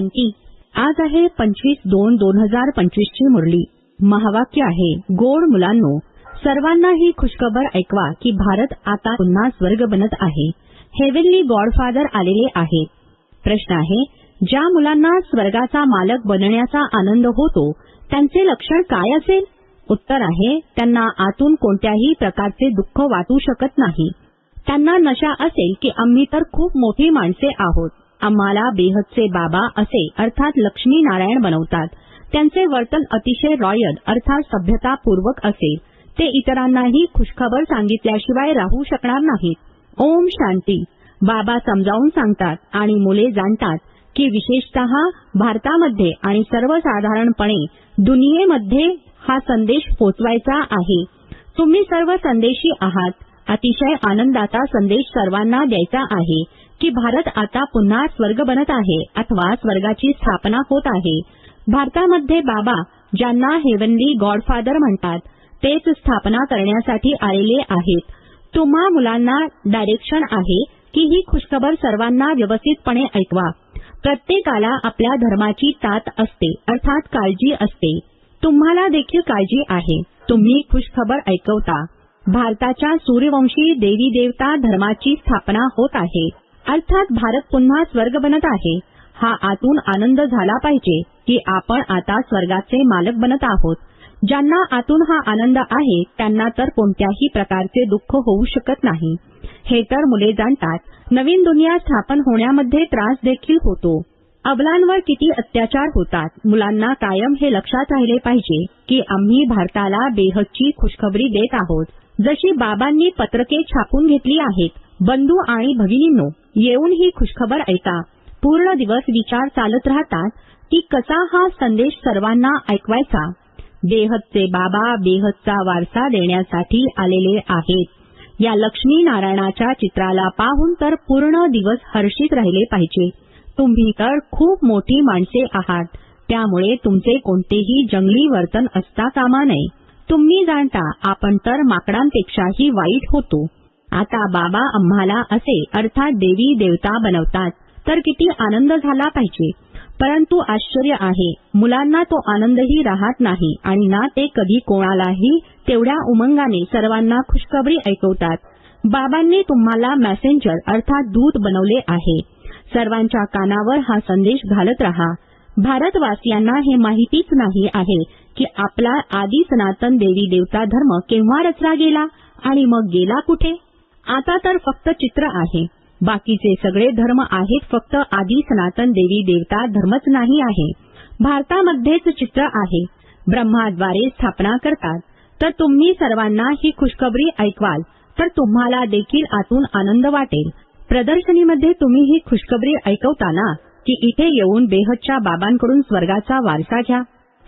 शांती आज आहे पंचवीस दोन दोन हजार पंचवीस ची मुरली. महावाक्य आहे गोड मुलांनो सर्वांना ही खुशखबर ऐकवा की भारत आता पुन्हा स्वर्ग बनत आहे. हेवेनली गॉडफादर आलेले आहेत. प्रश्न आहे ज्या मुलांना स्वर्गाचा मालक बनण्याचा आनंद होतो त्यांचे लक्षण काय असेल? उत्तर आहे त्यांना आतून कोणत्याही प्रकारचे दुःख वाटू शकत नाही. त्यांना नशा असेल की आम्ही तर खूप मोठी माणसे आहोत. आम्हाला बेहदचे बाबा असे अर्थात लक्ष्मी नारायण बनवतात. त्यांचे वर्तन अतिशय रॉयल अर्थात सभ्यतापूर्वक असेल. ते इतरांनाही खुशखबर सांगितल्याशिवाय राहू शकणार नाहीत. ओम शांती. बाबा समजावून सांगतात आणि मुले जाणतात की विशेषतः भारतामध्ये आणि सर्वसाधारणपणे दुनियेमध्ये हा संदेश पोचवायचा आहे. तुम्ही सर्व संदेशी आहात. अतिशय आनंदाचा संदेश सर्वांना द्यायचा आहे की भारत आता पुन्हा स्वर्ग बनत आहे अथवा स्वर्गाची स्थापना होत आहे. भारतामध्ये बाबा ज्यांना हेवनली गॉडफादर म्हणतात तेच स्थापना करण्यासाठी आलेले आहेत. तुम्हा मुलांना डायरेक्शन आहे की ही खुशखबर सर्वांना व्यवस्थितपणे ऐकवा. प्रत्येकाला आपल्या धर्माची तात असते अर्थात काळजी असते. तुम्हाला देखील काळजी आहे. तुम्ही खुशखबर ऐकवता. भारताच्या सूर्यवंशी देवी देवता धर्माची स्थापना होत आहे. अर्थात भारत पुन्हा स्वर्ग बनत आहे. हा आतून आनंद झाला पाहिजे की आपण आता स्वर्गाचे मालक बनत आहोत. ज्यांना आतून हा आनंद आहे त्यांना तर कोणत्याही प्रकारचे दुःख होऊ शकत नाही. हे तर मुले जाणतात नवीन दुनिया स्थापन होण्यामध्ये त्रास देखील होतो. अबलांवर किती अत्याचार होतात मुलांना कायम हे लक्षात राहिले पाहिजे की आम्ही भारताला बेहदची खुशखबरी देत आहोत. जशी बाबांनी पत्रके छापून घेतली आहेत बंधू आणि भगिनींनो येऊन ही खुशखबर ऐका. पूर्ण दिवस विचार चालत राहतात की कसा हा संदेश सर्वांना ऐकवायचा? बेहदचे बाबा बेहदचा वारसा देण्यासाठी आलेले आहेत. या लक्ष्मी नारायणाच्या चित्राला पाहून तर पूर्ण दिवस हर्षित राहिले पाहिजे. तुम्ही तर खूप मोठी माणसे आहात. त्यामुळे तुमचे कोणतेही जंगली वर्तन असता कामा नये. तुम्ही जाणता आपण तर माकडांपेक्षाही वाईट होतो. आता बाबा आम्हाला असे अर्थात देवी देवता बनवतात तर किती आनंद झाला पाहिजे. परंतु आश्चर्य आहे मुलांना तो आनंदही राहत नाही आणि ना ते कधी कोणालाही तेवढ्या उमंगाने सर्वांना खुशखबरी ऐकवतात. बाबांनी तुम्हाला मॅसेंजर अर्थात दूत बनवले आहे. सर्वांच्या कानावर हा संदेश घालत रहा. भारतवासियांना हे माहितीच नाही आहे की आपला आदी सनातन देवी देवता धर्म केव्हा रचला गेला आणि मग गेला कुठे? आता तर फक्त चित्र आहे. बाकीचे सगळे धर्म आहेत फक्त आदी सनातन देवी देवता धर्मच नाही आहे. भारतामध्येच चित्र आहे. ब्रह्माद्वारे स्थापना करतात. तर तुम्ही सर्वांना ही खुशखबरी ऐकवाल तर तुम्हाला देखील आतून आनंद वाटेल. प्रदर्शनीमध्ये तुम्ही ही खुशखबरी ऐकवताना की इथे येऊन बेहदच्या बाबांकडून स्वर्गाचा वारसा घ्या.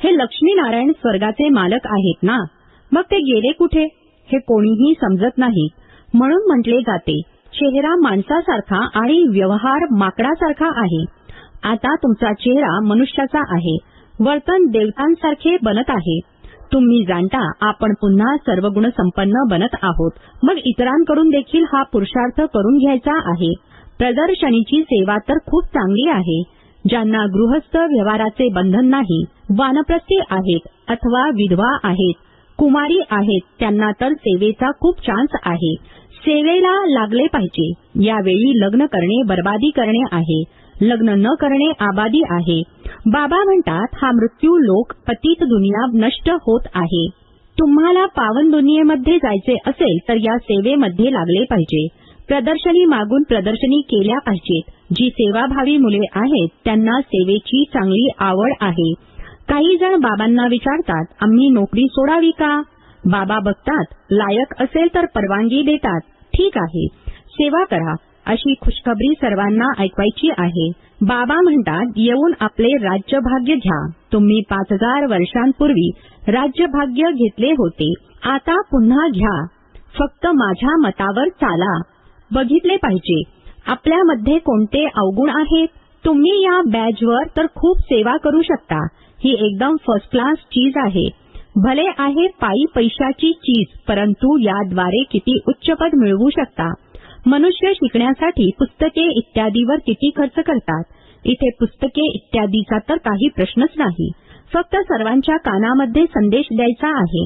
हे लक्ष्मीनारायण स्वर्गाचे मालक आहेत ना? मग ते गेले कुठे? हे कोणीही समजत नाही. म्हणून म्हटले जाते चेहरा माणसासारखा आणि व्यवहार माकडासारखा आहे. आता तुमचा चेहरा मनुष्याचा आहे. वर्तन देवतांसारखे बनत आहे. तुम्ही जाणता आपण पुन्हा सर्वगुण संपन्न बनत आहोत. मग इतरांकडून देखील हा पुरुषार्थ करून घ्यायचा आहे. प्रदर्शनीची सेवा तर खूप चांगली आहे. ज्यांना गृहस्थ व्यवहाराचे बंधन नाही वानप्रस्थी आहेत अथवा विधवा आहेत कुमारी आहेत त्यांना तर सेवेचा खूप चान्स आहे. सेवेला लागले पाहिजे. यावेळी लग्न करणे बर्बादी करणे आहे. लग्न न करणे आबादी आहे. बाबा म्हणतात हा मृत्यू लोक पतित दुनिया नष्ट होत आहे. तुम्हाला पावन दुनियेमध्ये जायचे असेल तर या सेवेमध्ये लागले पाहिजे. प्रदर्शनी मागून प्रदर्शनी केल्या पाहिजेत. जी सेवाभावी मुले आहेत त्यांना सेवेची चांगली आवड आहे. काही जण बाबांना विचारतात आम्ही नोकरी सोडावी का? बाबा बघतात लायक असेल तर परवानगी देतात. ठीक आहे. सेवा करा. अशी खुशखबरी सर्वांना ऐकवायची आहे. बाबा म्हणतात येऊन आपले राज्यभाग्य घ्या. तुम्ही पाच हजार वर्षांपूर्वी राज्यभाग्य घेतले होते. आता पुन्हा घ्या. फक्त माझ्या मतावर चाला. बघितले पाहिजे. आपल्यामध्ये कोणते अवगुण आहेत? तुम्ही या बॅजवर तर खूप सेवा करू शकता. ही एकदम फर्स्ट क्लास चीज आहे. भले आहे पायी पैशाची चीज परंतु याद्वारे किती उच्चपद मिळवू शकता. मनुष्य शिकण्यासाठी पुस्तके इत्यादीवर किती खर्च करतात? इथे पुस्तके इत्यादीचा तर काही प्रश्नच नाही. फक्त सर्वांच्या कानामध्ये संदेश द्यायचा आहे.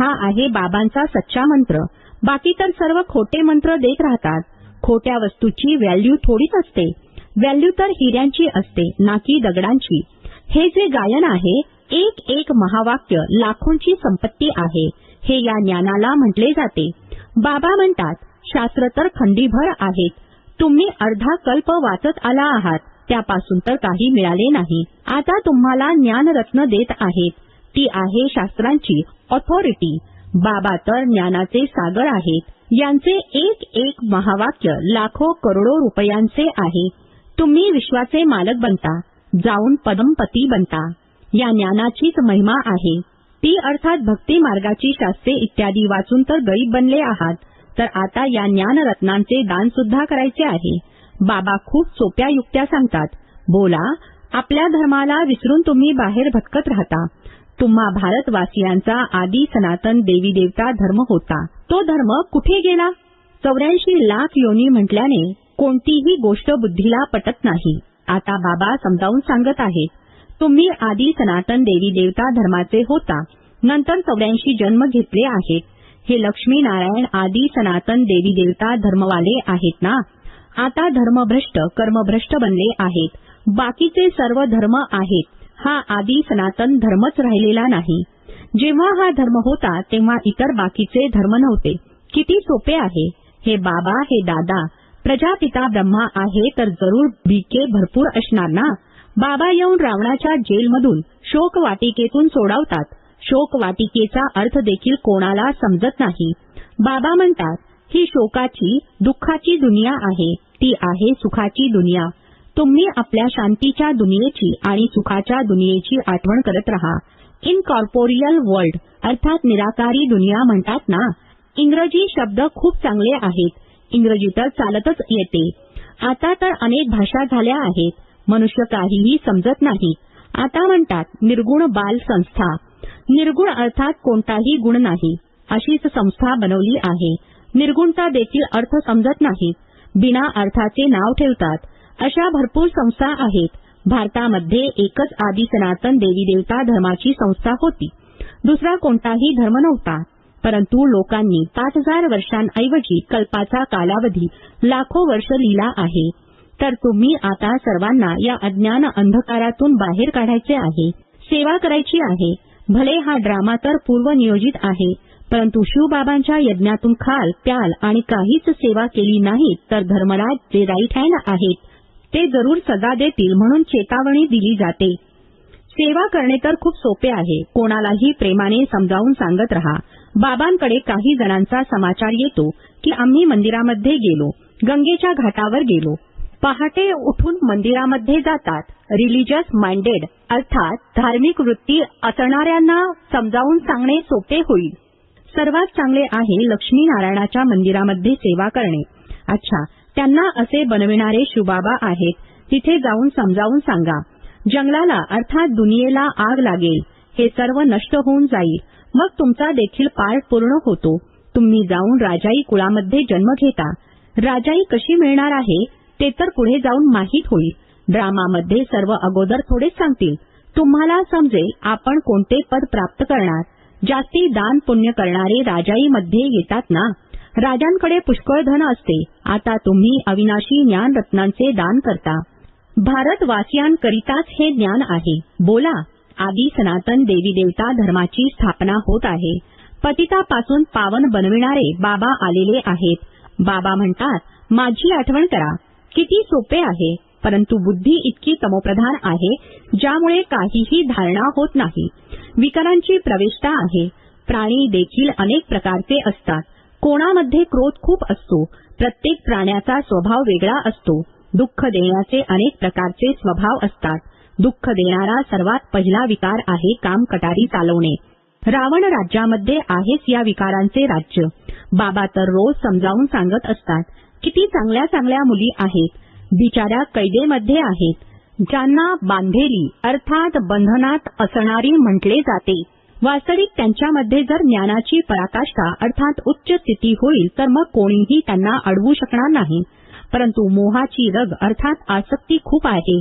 हा आहे बाबांचा सच्चा मंत्र. बाकी तर सर्व खोटे मंत्र देत राहतात. खोट्या वस्तूची व्हॅल्यू थोडीच असते. व्हॅल्यू तर हिऱ्यांची असते ना की दगडांची. हे जे गायन आहे एक एक महावाक्य लाखोंची संपत्ती आहे. हे या ज्ञानाला म्हटले जाते. बाबा म्हणतात शास्त्र तर खंडीभर आहेत. तुम्ही अर्धा कल्प वाचत आला आहात. त्यापासून तर काही मिळाले नाही. आता तुम्हाला ज्ञानरत्न देत आहेत. ती आहे शास्त्रांची ऑथॉरिटी बाबा तर ज्ञानाचे सागर आहेत. यांचे एक एक महावाक्य लाखो करोडो रुपयांचे आहे. तुम्ही विश्वाचे मालक बनता जाऊन पदमपती बनता. या ज्ञानाचीच महिमा आहे. ती अर्थात भक्ती मार्गाची शास्त्रे इत्यादी वाचून तर गरीब बनले आहात. तर आता या ज्ञानरत्नांचे दान सुद्धा करायचे आहे. बाबा खूप सोप्या युक्त्या सांगतात. बोला आपल्या धर्माला विसरून तुम्ही बाहेर भटकत राहता. तुम्हा भारतवासियांचा आदी सनातन देवी देवता धर्म होता. तो धर्म कुठे गेला? चौऱ्याऐंशी लाख योनी म्हटल्याने कोणतीही गोष्ट बुद्धीला पटत नाही. आता बाबा समजावून सांगत आहेत. तुम्ही आदी सनातन देवी देवता धर्माचे होता. नंतर चौऱ्याऐंशी जन्म घेतले आहेत. हे लक्ष्मी नारायण आदी सनातन देवी देवता धर्मवाले आहेत ना? आता धर्मभ्रष्ट कर्मभ्रष्ट बनले आहेत. बाकीचे सर्व धर्म आहेत. हा आदी सनातन धर्मच राहिलेला नाही. जेव्हा हा धर्म होता तेव्हा इतर बाकीचे धर्म नव्हते. किती सोपे आहे. हे बाबा हे दादा प्रजापिता ब्रह्मा आहे तर जरूर बीके भरपूर असणार ना? बाबा येऊन रावणाच्या जेलमधून शोक वाटिकेतून सोडवतात. शोक वाटिकेचा अर्थ देखील कोणाला समजत नाही. बाबा म्हणतात ही शोकाची दुःखाची दुनिया आहे. ती आहे सुखाची दुनिया. तुम्ही आपल्या शांतीच्या दुनियेची आणि सुखाच्या दुनियेची आठवण करत रहा. इनकॉर्पोरियल वर्ल्ड अर्थात निराकारी दुनिया म्हणतात ना? इंग्रजी शब्द खूप चांगले आहेत. इंग्रजी तर चालतच येते. आता तर अनेक भाषा झाल्या आहेत. मनुष्य काहीही समजत नाही. आता म्हणतात निर्गुण बाल संस्था. निर्गुण अर्थात कोणताही गुण नाही. अशीच संस्था बनवली आहे. निर्गुणता देखील अर्थ समजत नाही. बिना अर्थाचे नाव ठेवतात. अशा भरपूर संस्था आहेत. भारतामध्ये एकच आदी सनातन देवी देवता धर्माची संस्था होती. दुसरा कोणताही धर्म नव्हता. परंतु लोकांनी पाच हजार वर्षांऐवजी कल्पाचा कालावधी लाखो वर्ष लिहिला आहे. तर तुम्ही आता सर्वांना या अज्ञान अंधकारातून बाहेर काढायचे आहे. सेवा करायची आहे. भले हा ड्रामा तर पूर्वनियोजित आहे परंतु शिवबाबांच्या यज्ञातून खाल प्याल आणि काहीच सेवा केली नाही तर धर्मराज जे राईट हँड आहेत ते जरूर सजा देतील म्हणून चेतावणी दिली जाते. सेवा करणे तर खूप सोपे आहे. कोणालाही प्रेमाने समजावून सांगत रहा. बाबांकडे काही जणांचा समाचार येतो की आम्ही मंदिरामध्ये गेलो. गंगेच्या घाटावर गेलो. पहाटे उठून मंदिरामध्ये जातात. रिलिजियस माइंडेड अर्थात धार्मिक वृत्ती असणाऱ्यांना समजावून सांगणे सोपे होईल. सर्वात चांगले आहे लक्ष्मीनारायणाच्या मंदिरामध्ये सेवा करणे. अच्छा त्यांना असे बनविणारे शुबाबा आहेत. तिथे जाऊन समजावून सांगा. जंगलाला अर्थात दुनियेला आग लागेल. हे सर्व नष्ट होऊन जाईल. मग तुमचा देखील पाठ पूर्ण होतो. तुम्ही जाऊन राजाई कुळामध्ये जन्म घेता. राजाई कशी मिळणार आहे ते तर पुढे जाऊन माहीत होईल. ड्रामामध्ये सर्व अगोदर थोडेच सांगतील. तुम्हाला समजेल आपण कोणते पद प्राप्त करणार. जास्ती दान पुण्य करणारे राजाईमध्ये येतात ना? राजांकडे पुष्कळ धन असते. आता तुम्ही अविनाशी ज्ञान रत्नांचे दान करता. भारतवासियांकरिताच हे ज्ञान आहे. बोला आदी सनातन देवी देवता धर्माची स्थापना होत आहे. पतितापासून पावन बनविणारे बाबा आलेले आहेत. बाबा म्हणतात माझी आठवण करा. किती सोपे आहे परंतु बुद्धी इतकी तमोप्रधान आहे ज्यामुळे काहीही धारणा होत नाही. विकारांची प्रवेशता आहे. प्राणी देखील अनेक प्रकारचे असतात. कोणामध्ये क्रोध खूप असतो प्रत्येक प्राण्याचा स्वभाव वेगळा असतो. दुःख देण्याचे अनेक प्रकारचे स्वभाव असतात. दुःख देणारा सर्वात पहिला विकार आहे काम कटारी चालवणे. रावण राज्यामध्ये आहेच या विकारांचे राज्य. बाबा तर रोज समजावून सांगत असतात किती चांगल्या चांगल्या मुली आहेत. बिचाऱ्या कैदेमध्ये आहेत. ज्यांना बांधेली अर्थात बंधनात असणारी म्हटले जाते. वास्तविक त्यांच्यामध्ये जर ज्ञानाची पराकाष्ठा अर्थात उच्च स्थिती होईल तर मग कोणीही त्यांना अडवू शकणार नाही. परंतु मोहाची रग अर्थात आसक्ती खूप आहे.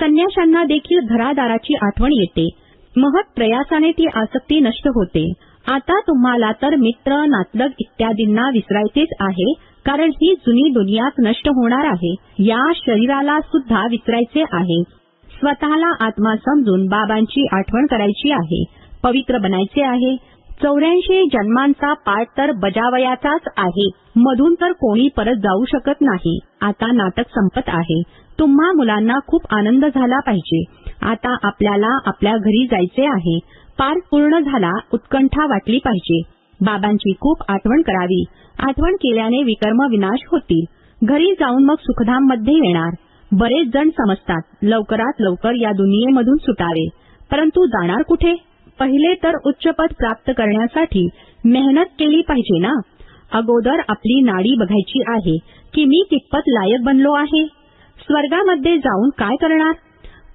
संन्याशांना देखील घरादाराची आठवण येते. महत् प्रयासाने ती आसक्ती नष्ट होते. आता तुम्हाला तर मित्र नातलग इत्यादींना विसरायचेच आहे कारण ही जुनी दुनियाच नष्ट होणार आहे. या शरीराला सुद्धा विसरायचे आहे. स्वतःला आत्मा समजून बाबांची आठवण करायची आहे. पवित्र बनायचे आहे. चौऱ्याऐंशी जन्मांचा पाठ तर बजावयाचाच आहे. मधून तर कोणी परत जाऊ शकत नाही. आता नाटक संपत आहे. तुम्हा मुलांना खूप आनंद झाला पाहिजे. आता आपल्याला आपल्या घरी जायचे आहे. पार पूर्ण झाला उत्कंठा वाटली पाहिजे. बाबांची खूप आठवण करावी. आठवण केल्याने विकर्म विनाश होतील. घरी जाऊन मग सुखधाममध्ये येणार. बरेच जण समजतात लवकरात लवकर या दुनियेमधून सुटावे. परंतु जाणार कुठे? पहिले तर उच्चपद प्राप्त करण्यासाठी मेहनत केली पाहिजे ना? अगोदर आपली नाडी बघायची आहे की मी कितपत लायक बनलो आहे? स्वर्गामध्ये जाऊन काय करणार?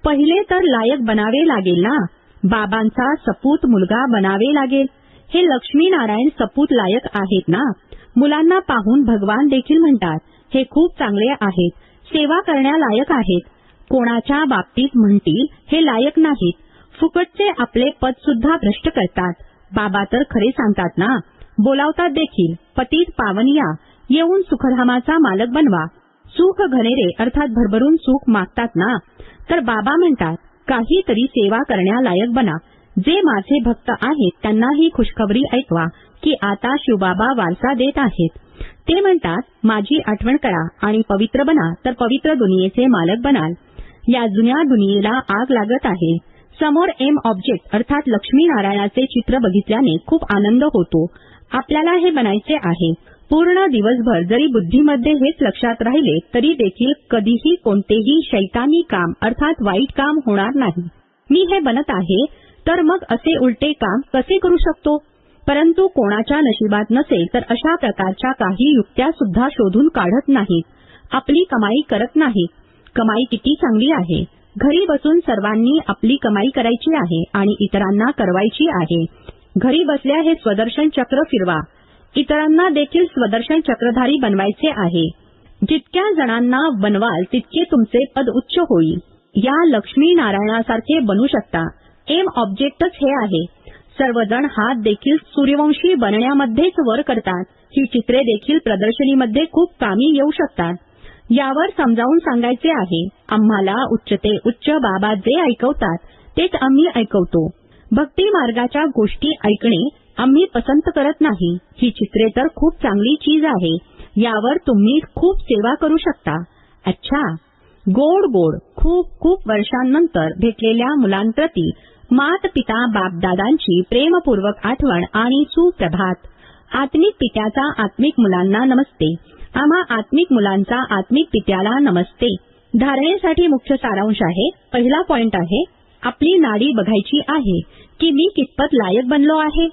पहिले तर लायक बनावे लागेल ना? बाबांचा सपूत मुलगा बनावे लागेल. हे लक्ष्मीनारायण सपूत लायक आहेत ना? मुलांना पाहून भगवान देखील म्हणतात हे खूप चांगले आहेत. सेवा करण्यालायक आहेत. कोणाच्या बाबतीत म्हणतील हे लायक नाहीत. फुकटचे आपले पद सुद्धा भ्रष्ट करतात. बाबा तर खरे सांगतात ना. बोलावतात देखील. पतीत पावनिया येऊन सुखधामाचा मालक बनवा. सुख घनेरे अर्थात भरभरून सुख मागतात ना. तर बाबा म्हणतात काहीतरी सेवा करण्यालायक बना. जे माझे भक्त आहेत त्यांना ही खुशखबरी ऐकवा की आता शिवबाबा वारसा देत आहेत. ते म्हणतात माझी आठवण करा आणि पवित्र बना तर पवित्र दुनियेचे मालक बनाल. या जुन्या दुनियेला आग लागत आहे. समोर एम ऑब्जेक्ट अर्थात लक्ष्मी नारायणाचे चित्र बघितल्याने खूप आनंद होतो. आपल्याला हे बनायचे आहे. पूर्ण दिवसभर जरी बुद्धीमध्ये हेच लक्षात राहिले तरी देखील कधीही कोणतेही शैतानी काम अर्थात वाईट काम होणार नाही. मी हे बनत आहे तर मग असे उलटे काम कसे करू शकतो? परंतु कोणाच्या नशिबात नसेल तर अशा प्रकारच्या काही युक्त्या सुद्धा शोधून काढत नाहीत. आपली कमाई करत नाहीत कमाई किती चांगली आहे? घरी बसून सर्वांनी आपली कमाई करायची आहे आणि इतरांना करवायची आहे. घरी बसल्या हे स्वदर्शन चक्र फिरवा. इतरांना देखील स्वदर्शन चक्रधारी बनवायचे आहे. जितक्या जणांना बनवाल तितके तुमचे पद उच्च होईल. या लक्ष्मी नारायणासारखे बनू शकता. एम ऑब्जेक्टच हे आहे. सर्वजण हात देखील सूर्यवंशी बनण्यामध्येच वर करतात. ही चित्रे देखील प्रदर्शनीमध्ये खूप कामी येऊ शकतात. यावर समजावून सांगायचे आहे. आम्हाला उच्च ते उच्च बाबा जे ऐकवतात तेच आम्ही ऐकवतो. भक्ती मार्गाच्या गोष्टी ऐकणे आम्ही पसंत करत नाही. ही चित्रे तर खूप चांगली चीज आहे. यावर तुम्ही खूप सेवा करू शकता. अच्छा! गोड गोड खूप खूप वर्षांनंतर भेटलेल्या मुलांप्रती मात पिता बापदादांची प्रेमपूर्वक आठवण आणि सुप्रभात. आत्मिक पित्याचा आत्मिक मुलांना नमस्ते. आम्हा आत्मिक मुलांचा आत्मिक पित्याला नमस्ते. धारणेसाठी मुख्य सारांश आहे. पहिला पॉइंट आहे आपली नाडी बघायची आहे की मी कितपत लायक बनलो आहे?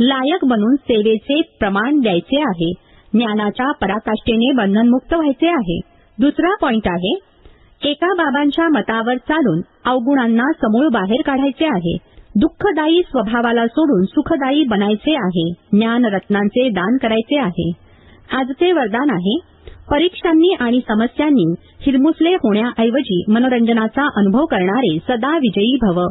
लायक बनून सेवेचे प्रमाण द्यायचे आहे. ज्ञानाच्या पराकाष्ठेने बंधनमुक्त व्हायचे आहे. दुसरा पॉइंट आहे एका बाबांच्या मतावर चालून अवगुणांना समूळ बाहेर काढायचे आहे. दुःखदायी स्वभावाला सोडून सुखदायी बनायचे आहे. ज्ञान रत्नांचे दान करायचे आहे. आजचे वरदान आहे. परीक्षांनी आणि समस्यांनी हिरमुसले होण्याऐवजी मनोरंजनाचा अनुभव करणारे सदा विजयी भव.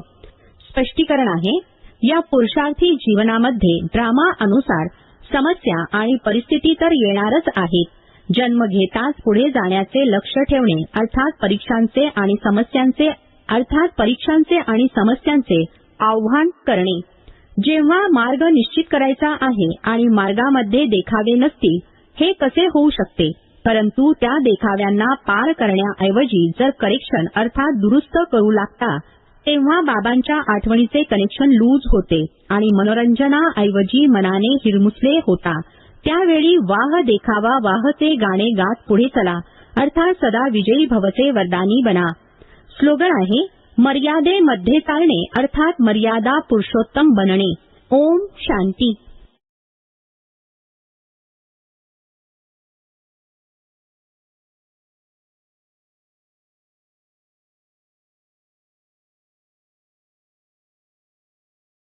स्पष्टीकरण आहे. या पुरुषार्थी जीवनामध्ये ड्रामा अनुसार समस्या आणि परिस्थिती तर येणारच आहेत. जन्म घेताच पुढे जाण्याचे लक्ष ठेवणे अर्थात परीक्षांचे आणि समस्यांचे अर्थात परीक्षांचे आणि समस्यांचे आव्हान करणे. जेव्हा मार्ग निश्चित करायचा आहे आणि मार्गामध्ये देखावे नसतील हे कसे होऊ शकते? परंतु त्या देखाव्यांना पार करण्याऐवजी जर करेक्शन अर्थात दुरुस्त करू लागता तेव्हा बाबांच्या आठवणीचे कनेक्शन लूज होते आणि मनोरंजनाऐवजी मनाने हिरमुसले होता. त्यावेळी वाह देखावा वाहचे गाणे गात पुढे चला. अर्थात सदा विजयी भवचे वरदानी बना. स्लोगन आहे मर्यादेमध्ये चालणे अर्थात मर्यादा पुरुषोत्तम बनणे. ओम शांती.